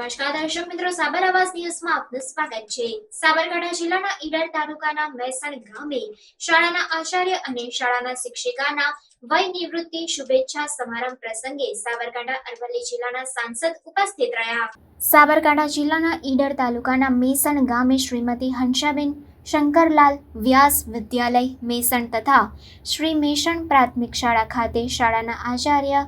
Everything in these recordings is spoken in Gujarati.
દર્શક મિત્રો, સાબર આવાસ ન્યૂઝમાં આપનું સ્વાગત છે. સાબરકાંઠા જિલ્લાના ઈડર તાલુકાના મહેસણ ગામે શાળાના આચાર્ય અને શાળાના શિક્ષિકાના વય નિવૃત્તિ શુભેચ્છા સમારંભ પ્રસંગે સાબરકાંઠા અરવલ્લી જિલ્લાના સાંસદ ઉપસ્થિત રહ્યા. સાબરકાંઠા જિલ્લાના ઈડર તાલુકાના મેસણ ગામે શ્રીમતી હંસાબેન શંકરલાલ વ્યાસ વિદ્યાલય મેસણ તથા શ્રી મેસણ પ્રાથમિક શાળા ખાતે શાળાના આચાર્ય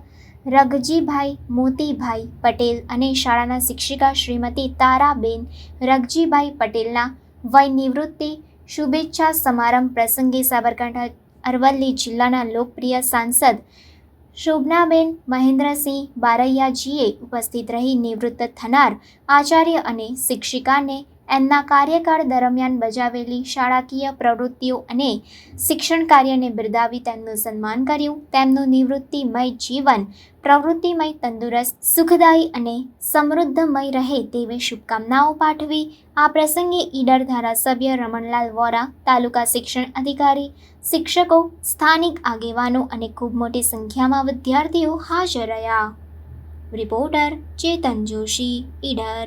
રગજીભાઈ, મોતીભાઈ પટેલ અને શાળાના શિક્ષિકા શ્રીમતી તારાબેન રગજીભાઈ પટેલના વય નિવૃત્તિ શુભેચ્છા સમારંભ પ્રસંગે સાબરકાંઠા અરવલ્લી જિલ્લાના લોકપ્રિય સાંસદ શોભનાબેન મહેન્દ્રસિંહ બારૈયાજીએ ઉપસ્થિત રહી નિવૃત્ત થનાર આચાર્ય અને શિક્ષિકાને એમના કાર્યકાળ દરમિયાન બજાવેલી શાળાકીય પ્રવૃત્તિઓ અને શિક્ષણ કાર્યને બિરદાવી તેમનું સન્માન કર્યું. તેમનું નિવૃત્તિમય જીવન પ્રવૃત્તિમય, તંદુરસ્ત, સુખદાયી અને સમૃદ્ધમય રહે તેવી શુભકામનાઓ પાઠવી. આ પ્રસંગે ઈડર ધારાસભ્ય રમણલાલ વોરા, તાલુકા શિક્ષણ અધિકારી, શિક્ષકો, સ્થાનિક આગેવાનો અને ખૂબ મોટી સંખ્યામાં વિદ્યાર્થીઓ હાજર રહ્યા. રિપોર્ટર ચેતન જોશી, ઈડર.